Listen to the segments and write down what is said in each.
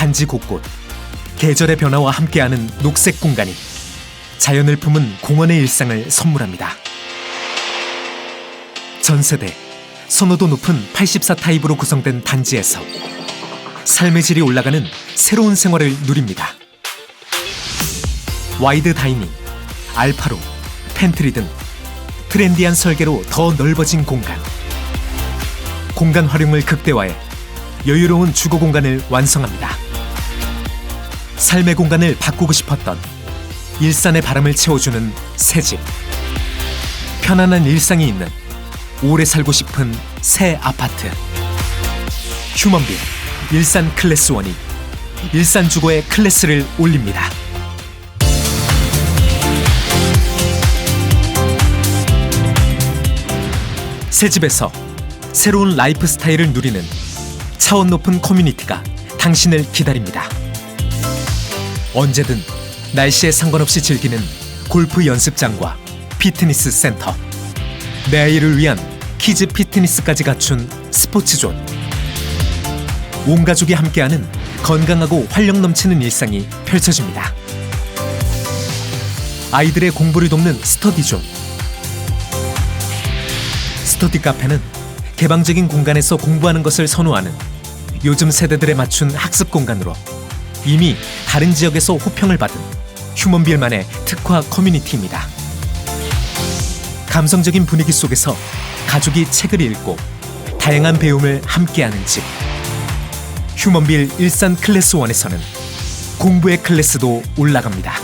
단지 곳곳 계절의 변화와 함께하는 녹색 공간이 자연을 품은 공원의 일상을 선물합니다. 전 세대 선호도 높은 84 타입으로 구성된 단지에서 삶의 질이 올라가는 새로운 생활을 누립니다. 와이드 다이닝, 알파로, 팬트리 등 트렌디한 설계로 더 넓어진 공간. 공간 활용을 극대화해 여유로운 주거 공간을 완성합니다. 삶의 공간을 바꾸고 싶었던 일산의 바람을 채워주는 새 집. 편안한 일상이 있는 오래 살고 싶은 새 아파트. 휴먼빌 일산 클래스 원이 일산 주거의 클래스를 올립니다. 새 집에서 새로운 라이프 스타일을 누리는 차원 높은 커뮤니티가 당신을 기다립니다. 언제든 날씨에 상관없이 즐기는 골프 연습장과 피트니스 센터, 내 아이를 위한 키즈 피트니스까지 갖춘 스포츠존. 온 가족이 함께하는 건강하고 활력 넘치는 일상이 펼쳐집니다. 아이들의 공부를 돕는 스터디존. 스터디 카페는 개방적인 공간에서 공부하는 것을 선호하는 요즘 세대들에 맞춘 학습 공간으로 이미 다른 지역에서 호평을 받은 휴먼빌만의 특화 커뮤니티입니다. 감성적인 분위기 속에서 가족이 책을 읽고 다양한 배움을 함께하는 집. 휴먼빌 일산 클래스 원에서는 공부의 클래스도 올라갑니다.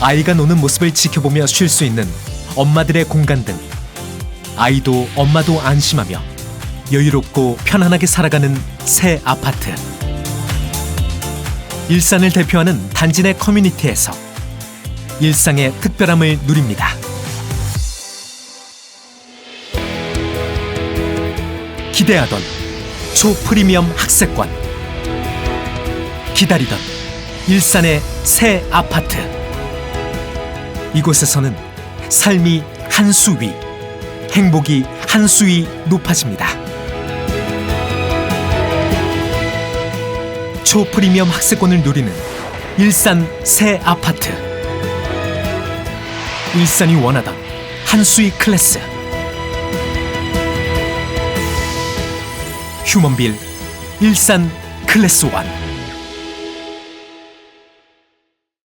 아이가 노는 모습을 지켜보며 쉴 수 있는 엄마들의 공간 등 아이도 엄마도 안심하며 여유롭고 편안하게 살아가는 새 아파트. 일산을 대표하는 단지 내 커뮤니티에서 일상의 특별함을 누립니다. 기대하던 초프리미엄 학세권. 기다리던 일산의 새 아파트. 이곳에서는 삶이 한 수 위, 행복이 한 수 위 높아집니다. 초 프리미엄 학세권을 누리는 일산 새 아파트. 일산이 원하던 한 수위 클래스. 휴먼빌 일산 클래스 원.